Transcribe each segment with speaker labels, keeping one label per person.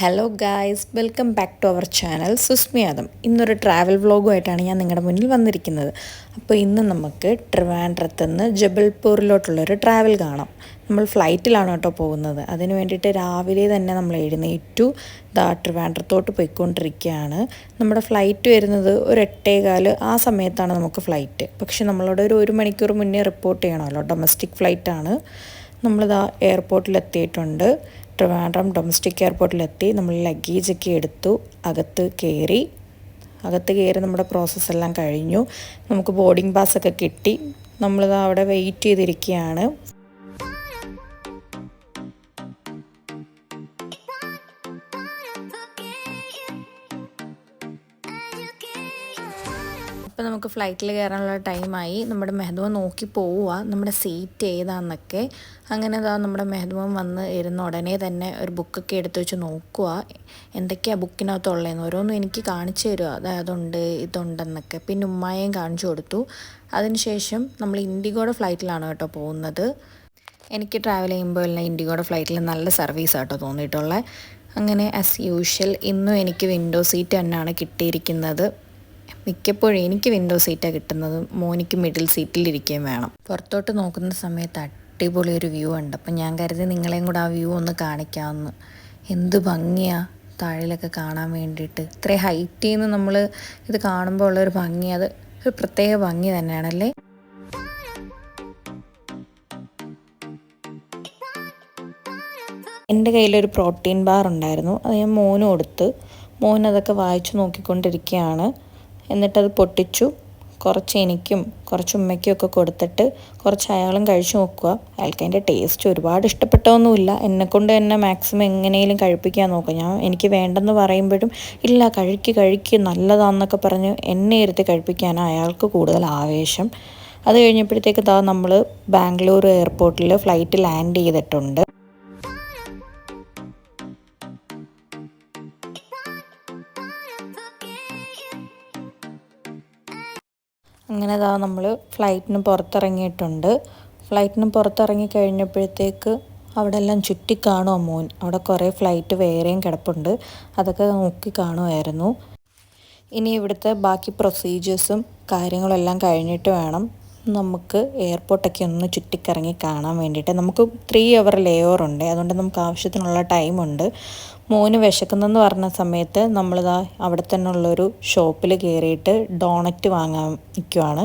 Speaker 1: Hello guys welcome back to our channel സുസ്മിയാദം ഇന്നൊരു travel വ്ളോഗുമായിട്ടാണ് ഞാൻ നിങ്ങളുടെ മുന്നിൽ വന്നിരിക്കുന്നത്. അപ്പോൾ ഇന്ന് നമുക്ക് ട്രിവാൻഡ്രത്ത് നിന്ന് ജബൽപൂരിലോട്ടുള്ളൊരു ട്രാവൽ കാണാം. നമ്മൾ ഫ്ലൈറ്റിലാണ് കേട്ടോ പോകുന്നത്. അതിന് വേണ്ടിയിട്ട് രാവിലെ തന്നെ നമ്മൾ എഴുന്നേറ്റു. ദാ ട്രിവാൻഡ്രത്തോട്ട് പോയിക്കൊണ്ടിരിക്കുകയാണ്. നമ്മുടെ ഫ്ലൈറ്റ് വരുന്നത് ഒരു എട്ടേകാൽ ആ സമയത്താണ് നമുക്ക് ഫ്ലൈറ്റ് പക്ഷെ നമ്മളോട് ഒരു ഒരു മണിക്കൂർ മുന്നേ റിപ്പോർട്ട് ചെയ്യണമല്ലോ. ഡൊമസ്റ്റിക് ഫ്ലൈറ്റാണ് നമ്മളിതാ എയർപോർട്ടിലെത്തിയിട്ടുണ്ട് ട്രിവാൻഡ്രം ഡൊമസ്റ്റിക് എയർപോർട്ടിലെത്തി നമ്മൾ ലഗേജൊക്കെ എടുത്തു. അകത്ത് കയറി. അകത്ത് കയറി നമ്മുടെ പ്രോസസ്സ് എല്ലാം കഴിഞ്ഞു. നമുക്ക് ബോർഡിംഗ് പാസ്സൊക്കെ കിട്ടി. നമ്മളിതാ അവിടെ വെയിറ്റ് ചെയ്തിരിക്കുകയാണ്. ഇപ്പോൾ നമുക്ക് ഫ്ലൈറ്റിൽ കയറാനുള്ള ടൈമായി നമ്മുടെ മെഹദുവ നോക്കി പോവുക നമ്മുടെ സീറ്റ് ഏതാന്നൊക്കെ. അങ്ങനെ അതാ നമ്മുടെ മെഹദുവൻ വന്ന് ഇരുന്ന ഉടനെ തന്നെ ഒരു ബുക്കൊക്കെ എടുത്ത് വെച്ച് നോക്കുക എന്തൊക്കെയാണ് ബുക്കിനകത്തുള്ളതെന്ന് ഓരോന്നും എനിക്ക് കാണിച്ചു തരുക അതായതുണ്ട് ഇതുണ്ടെന്നൊക്കെ. പിന്നെ ഉമ്മായേയും കാണിച്ചു കൊടുത്തു. അതിനുശേഷം നമ്മൾ ഇൻഡിഗോയുടെ ഫ്ലൈറ്റിലാണ് കേട്ടോ പോകുന്നത്. എനിക്ക് ട്രാവൽ ചെയ്യുമ്പോൾ എല്ലാം ഇൻഡിഗോയുടെ ഫ്ലൈറ്റിൽ നല്ല സർവീസ് ആട്ടോ തോന്നിയിട്ടുള്ളത് അങ്ങനെ ആസ് യൂഷ്വൽ ഇന്നും എനിക്ക് വിൻഡോ സീറ്റ് തന്നെയാണ് കിട്ടിയിരിക്കുന്നത്. മിക്കപ്പോഴും എനിക്ക് വിൻഡോ സീറ്റാണ് കിട്ടുന്നത് മോനിക്ക് മിഡിൽ സീറ്റിലിരിക്കുകയും വേണം. പുറത്തോട്ട് നോക്കുന്ന സമയത്ത് അടിപൊളി ഒരു വ്യൂ ഉണ്ട്. അപ്പം ഞാൻ കരുതി നിങ്ങളെയും കൂടെ ആ വ്യൂ ഒന്ന് കാണിക്കാമെന്ന് എന്ത് ഭംഗിയാ താഴിലൊക്കെ കാണാൻ വേണ്ടിയിട്ട്. ഇത്രയും ഹൈറ്റിൽ നിന്ന് നമ്മൾ ഇത് കാണുമ്പോൾ ഉള്ളൊരു ഭംഗി അത് ഒരു പ്രത്യേക ഭംഗി തന്നെയാണല്ലേ എന്റെ കയ്യിലൊരു പ്രോട്ടീൻ ബാർ ഉണ്ടായിരുന്നു. അത് ഞാൻ മോന് കൊടുത്ത്. മോൻ അതൊക്കെ വായിച്ചു നോക്കിക്കൊണ്ടിരിക്കുകയാണ്. എന്നിട്ടത് പൊട്ടിച്ചു. കുറച്ച് എനിക്കും കുറച്ച് ഉമ്മയ്ക്കും ഒക്കെ കൊടുത്തിട്ട് കുറച്ച് അയാളും കഴിച്ചു നോക്കുക. അയാൾക്ക് അതിന്റെ ടേസ്റ്റ് ഒരുപാട് ഇഷ്ടപ്പെട്ടൊന്നുമില്ല എന്നെക്കൊണ്ട് തന്നെ മാക്സിമം എങ്ങനെയും കഴിപ്പിക്കാൻ നോക്കുക. ഞാൻ എനിക്ക് വേണ്ടെന്ന് പറയുമ്പോഴും ഇല്ല കഴിക്ക് കഴിക്ക് നല്ലതാണെന്നൊക്കെ പറഞ്ഞ് എന്നെ ഇരുത്തി കഴിപ്പിക്കാനാണ് അയാൾക്ക് കൂടുതൽ ആവേശം. അത് കഴിഞ്ഞപ്പോഴത്തേക്ക് ഇതാ നമ്മൾ ബാംഗ്ലൂർ എയർപോർട്ടിൽ ഫ്ലൈറ്റ് ലാൻഡ് ചെയ്തിട്ടുണ്ട്. അങ്ങനെ ഇതാ നമ്മൾ ഫ്ലൈറ്റിന് പുറത്തിറങ്ങിയിട്ടുണ്ട്. ഫ്ലൈറ്റിന് പുറത്തിറങ്ങി കഴിഞ്ഞപ്പോഴത്തേക്ക് അവിടെ എല്ലാം ചുറ്റി കാണുമോ മോൻ. അവിടെ കുറേ ഫ്ലൈറ്റ് വേറെയും കിടപ്പുണ്ട്. അതൊക്കെ നോക്കി കാണുമായിരുന്നു ഇനി ഇവിടുത്തെ ബാക്കി പ്രൊസീജിയേഴ്സും കാര്യങ്ങളെല്ലാം കഴിഞ്ഞിട്ട് വേണം നമുക്ക് എയർപോർട്ടൊക്കെ ഒന്ന് ചുറ്റിക്കറങ്ങി കാണാൻ വേണ്ടിയിട്ട്. നമുക്ക് ത്രീ അവർ ലേ ഓവർ ഉണ്ട്. അതുകൊണ്ട് നമുക്ക് ആവശ്യത്തിനുള്ള ടൈമുണ്ട് മോന് വിശക്കുന്നെന്ന് പറഞ്ഞ സമയത്ത് നമ്മളിതാ അവിടെ തന്നെ ഉള്ളൊരു ഷോപ്പിൽ കയറിയിട്ട് ഡോണറ്റ് വാങ്ങാൻ നിൽക്കുവാണ്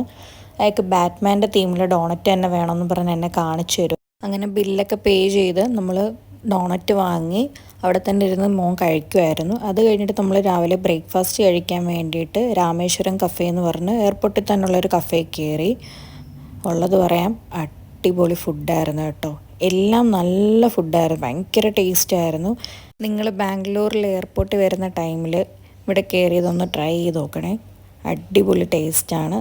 Speaker 1: അയാൾക്ക് ബാറ്റ്മാന്റെ തീമിൽ ഡോണറ്റ് തന്നെ വേണമെന്ന് പറഞ്ഞ് എന്നെ കാണിച്ചു തരും. അങ്ങനെ ബില്ലൊക്കെ പേ ചെയ്ത് നമ്മൾ ഡോണറ്റ് വാങ്ങി അവിടെ തന്നെ ഇരുന്ന് മോൻ കഴിക്കുമായിരുന്നു അത് കഴിഞ്ഞിട്ട് നമ്മൾ രാവിലെ ബ്രേക്ക്ഫാസ്റ്റ് കഴിക്കാൻ വേണ്ടിയിട്ട് രാമേശ്വരം കഫേ എന്ന് പറഞ്ഞ് എയർപോർട്ടിൽ തന്നെയുള്ളൊരു കഫേ കയറി ഉള്ളത് പറയാം അടിപൊളി ഫുഡായിരുന്നു കേട്ടോ. എല്ലാം നല്ല ഫുഡായിരുന്നു. ഭയങ്കര ടേസ്റ്റ് ആയിരുന്നു നിങ്ങൾ ബാംഗ്ലൂരിൽ എയർപോർട്ടിൽ വരുന്ന ടൈമിൽ ഇവിടെ കയറിയതൊന്ന് ട്രൈ ചെയ്ത് നോക്കണേ. അടിപൊളി ടേസ്റ്റാണ്.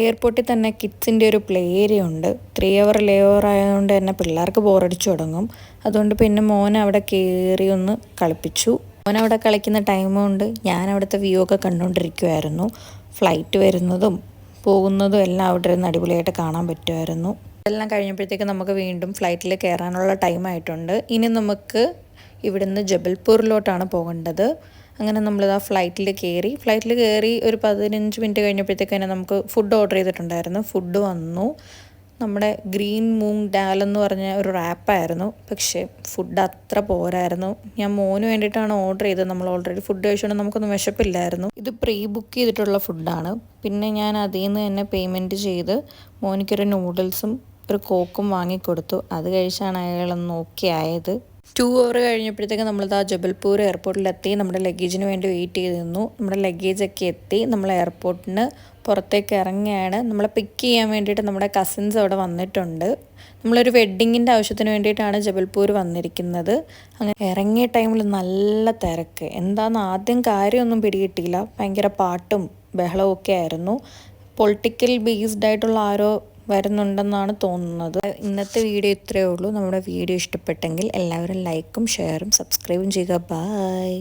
Speaker 1: എയർപോർട്ടിൽ തന്നെ കിഡ്സിന്റെ ഒരു പ്ലേ ഏരിയ ഉണ്ട്. ത്രീ അവർ ലേ ഓവർ ആയതുകൊണ്ട് തന്നെ പിള്ളേർക്ക് ബോറടിച്ചു തുടങ്ങും. അതുകൊണ്ട് പിന്നെ മോൻ അവിടെ കയറി ഒന്ന് കളിപ്പിച്ചു. മോൻ അവിടെ കളിക്കുന്ന ടൈമും ഉണ്ട് ഞാൻ അവിടുത്തെ വ്യൂ ഒക്കെ കണ്ടുകൊണ്ടിരിക്കുമായിരുന്നു ഫ്ലൈറ്റ് വരുന്നതും പോകുന്നതും എല്ലാം അവിടെ ഇരുന്ന് അടിപൊളിയായിട്ട് കാണാൻ പറ്റുമായിരുന്നു ഇതെല്ലാം കഴിഞ്ഞപ്പോഴത്തേക്ക് നമുക്ക് വീണ്ടും ഫ്ലൈറ്റിൽ കയറാനുള്ള ടൈം ആയിട്ടുണ്ട്. ഇനി നമുക്ക് ഇവിടുന്ന് ജബൽപൂരിലോട്ടാണ് പോകേണ്ടത്. അങ്ങനെ നമ്മളിത് ആ ഫ്ലൈറ്റിൽ കയറി ഫ്ലൈറ്റിൽ കയറി ഒരു പതിനഞ്ച് മിനിറ്റ് കഴിഞ്ഞപ്പോഴത്തേക്ക് തന്നെ നമുക്ക് ഫുഡ് ഓർഡർ ചെയ്തിട്ടുണ്ടായിരുന്നു. ഫുഡ് വന്നു. നമ്മുടെ ഗ്രീൻ മൂങ് ഡാൽ എന്ന് പറഞ്ഞ ഒരു റാപ്പായിരുന്നു പക്ഷേ ഫുഡ് അത്ര പോരായിരുന്നു. ഞാൻ മോന് വേണ്ടിയിട്ടാണ് ഓർഡർ ചെയ്തത്. നമ്മൾ ഓൾറെഡി ഫുഡ് കഴിച്ചുകൊണ്ട് നമുക്കൊന്നും വിശപ്പില്ലായിരുന്നു. ഇത് പ്രീ ബുക്ക് ചെയ്തിട്ടുള്ള ഫുഡാണ് പിന്നെ ഞാൻ അതിൽ നിന്ന് തന്നെ പേയ്മെന്റ് ചെയ്ത് മോനിക്കൊരു നൂഡിൽസും ഒരു കോക്കും വാങ്ങിക്കൊടുത്തു. അത് കഴിച്ചാണ് അയാളൊന്ന് നോക്കിയായത്. ടു അവർ കഴിഞ്ഞപ്പോഴത്തേക്ക് നമ്മളിത് ആ ജബൽപൂർ എയർപോർട്ടിലെത്തി നമ്മുടെ ലഗേജിന് വേണ്ടി വെയിറ്റ് ചെയ്ത് നിന്നു നമ്മുടെ ലഗേജൊക്കെ എത്തി നമ്മൾ എയർപോർട്ടിന് പുറത്തേക്ക് ഇറങ്ങിയാണ് നമ്മളെ പിക്ക് ചെയ്യാൻ വേണ്ടിയിട്ട് നമ്മുടെ കസിൻസ് അവിടെ വന്നിട്ടുണ്ട്. നമ്മളൊരു വെഡ്ഡിങ്ങിന്റെ ആവശ്യത്തിന് വേണ്ടിയിട്ടാണ് ജബൽപൂർ വന്നിരിക്കുന്നത്. അങ്ങനെ ഇറങ്ങിയ ടൈമിൽ നല്ല തിരക്ക്. എന്താണെന്ന് ആദ്യം കാര്യമൊന്നും പിടികിട്ടിയില്ല. ഭയങ്കര പാട്ടും ബഹളവും ഒക്കെ ആയിരുന്നു. പൊളിറ്റിക്കൽ ബേസ്ഡ് ആയിട്ടുള്ള ആരോ വരുന്നുണ്ടെന്നാണ് തോന്നുന്നത്. ഇന്നത്തെ വീഡിയോ ഇത്രയേ ഉള്ളൂ. നമ്മുടെ വീഡിയോ ഇഷ്ടപ്പെട്ടെങ്കിൽ എല്ലാവരും ലൈക്കും ഷെയറും സബ്സ്ക്രൈബും ചെയ്യുക. ബായ്